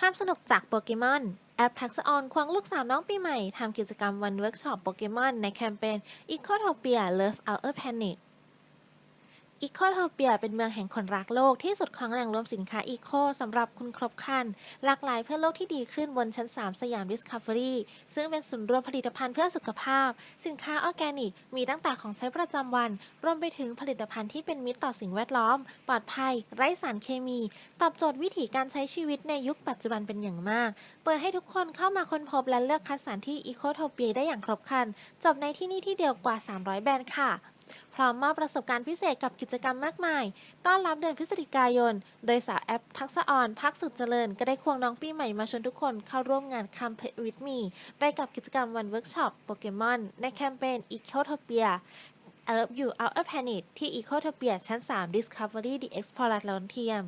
ความสนุกจากโปเกมอน แอปทักษออนควงลูกสาวน้องปีใหม่ทำกิจกรรมวันเวิร์กช็อปโปเกมอนในแคมเปญ Ecotopia Love Our Planet อีโคโทเปียเป็นเมืองแห่งคนรักโลกที่สุดของแหล่งรวมสินค้าอีโคสำหรับคุณครบครัน หลากหลายเพื่อโลกที่ดีขึ้นบนชั้น 3 สยามดิสคัฟเวอรี่ซึ่งเป็นศูนย์รวมผลิตภัณฑ์เพื่อสุขภาพ สินค้าออร์แกนิก มีตั้งแต่ของใช้ประจำวัน รวมไปถึงผลิตภัณฑ์ที่เป็นมิตรต่อสิ่งแวดล้อม ปลอดภัย ไร้สารเคมี ตอบโจทย์วิถีการใช้ชีวิตในยุคปัจจุบันเป็นอย่างมาก เปิดให้ทุกคนเข้ามาค้นพบและเลือกคัดสรรที่อีโคโทเปียได้อย่างครบครันจบในที่นี่ที่เดียวกว่า 300 แบรนด์ค่ะ พร้อมมอบประสบการณ์พิเศษกับกิจกรรมมากมาย ต้อนรับเดือนพฤศจิกายน โดยสาวแอปทักษะออนพักสุดเจริญ ก็ได้ควงน้องปีใหม่มาชวนทุกคนเข้าร่วมงานคัมเพ with me ไปกับกิจกรรมวันเวิร์กช็อปโปเกมอนในแคมเปญอีโคโทเปีย I love you our planet ที่ Ecotopia ชั้น 3 Discovery the Exploratorium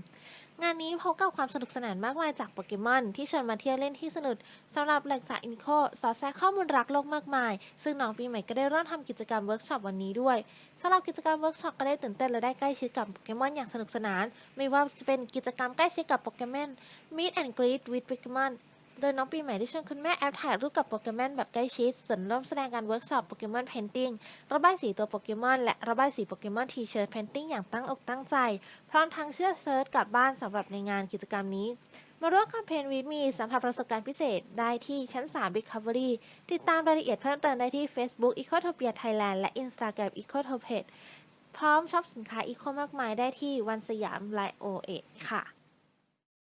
งานนี้พบกับความสนุกสนานมากมายจากโปเกมอนที่ชวนมาเที่ยวเล่นที่สนุกสำหรับแหล่งสาอินโคสอดแทรกข้อมูลรักโลกมากมาย ซึ่งน้องปีใหม่ก็ได้ร่วมทำกิจกรรมเวิร์กช็อปวันนี้ด้วยสำหรับกิจกรรมเวิร์กช็อปก็ได้ตื่นเต้นและได้ใกล้ชิดกับโปเกมอนอย่างสนุกสนาน ไม่ว่าจะเป็นกิจกรรมใกล้ชิดกับโปเกมอน Meet and Greet with Pokemon โดยน้องปีใหม่ได้ชวนคุณแม่แอปถ่ายรูปกับโปเกมอนแบบใกล้ชิดส่วนร่วมแสดงการเวิร์กช็อปโปเกมอนเพนติ้งระบายสีตัวโปเกมอนและระบายสีโปเกมอนทีเชิร์ตเพนติ้งอย่างตั้งอกตั้งใจ พร้อมทั้งเชื่อเซิร์ชกลับบ้านสำหรับในงานกิจกรรมนี้ มาร่วมแคมเปญวีมีสัมผัสประสบการณ์พิเศษได้ที่ชั้น3 Discovery ติดตามรายละเอียดเพิ่มเติมได้ที่ Facebook Ecotopia Thailand และ Instagram Ecotopia พร้อมช็อปสินค้าอีโคมากมายได้ที่วันสยามไลโอเอค่ะ